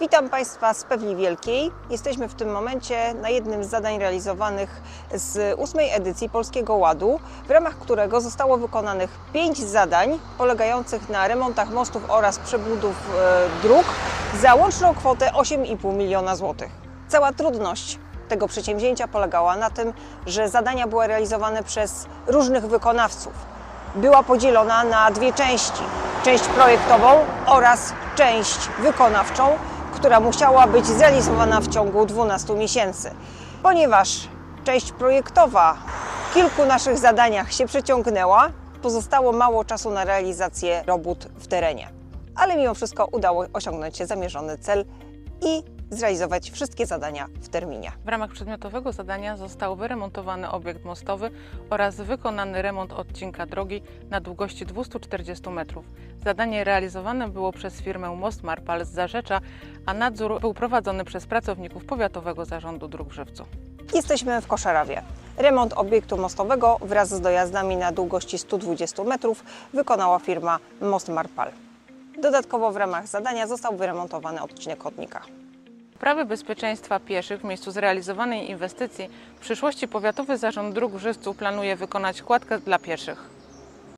Witam Państwa z Pewni Wielkiej. Jesteśmy w tym momencie na jednym z zadań realizowanych z ósmej edycji Polskiego Ładu, w ramach którego zostało wykonanych pięć zadań polegających na remontach mostów oraz przebudów e, dróg za łączną kwotę 8,5 miliona złotych. Cała trudność tego przedsięwzięcia polegała na tym, że zadania były realizowane przez różnych wykonawców była podzielona na dwie części. Część projektową oraz część wykonawczą, która musiała być zrealizowana w ciągu 12 miesięcy. Ponieważ część projektowa w kilku naszych zadaniach się przeciągnęła, pozostało mało czasu na realizację robót w terenie. Ale mimo wszystko udało osiągnąć zamierzony cel i zrealizować wszystkie zadania w terminie. W ramach przedmiotowego zadania został wyremontowany obiekt mostowy oraz wykonany remont odcinka drogi na długości 240 metrów. Zadanie realizowane było przez firmę Most Marpal z Zarzecza, a nadzór był prowadzony przez pracowników Powiatowego Zarządu Dróg w Żywcu. Jesteśmy w Koszarawie. Remont obiektu mostowego wraz z dojazdami na długości 120 metrów wykonała firma Most Marpal. Dodatkowo w ramach zadania został wyremontowany odcinek chodnika. Sprawy bezpieczeństwa pieszych w miejscu zrealizowanej inwestycji w przyszłości Powiatowy Zarząd Dróg w Żywcu planuje wykonać kładkę dla pieszych.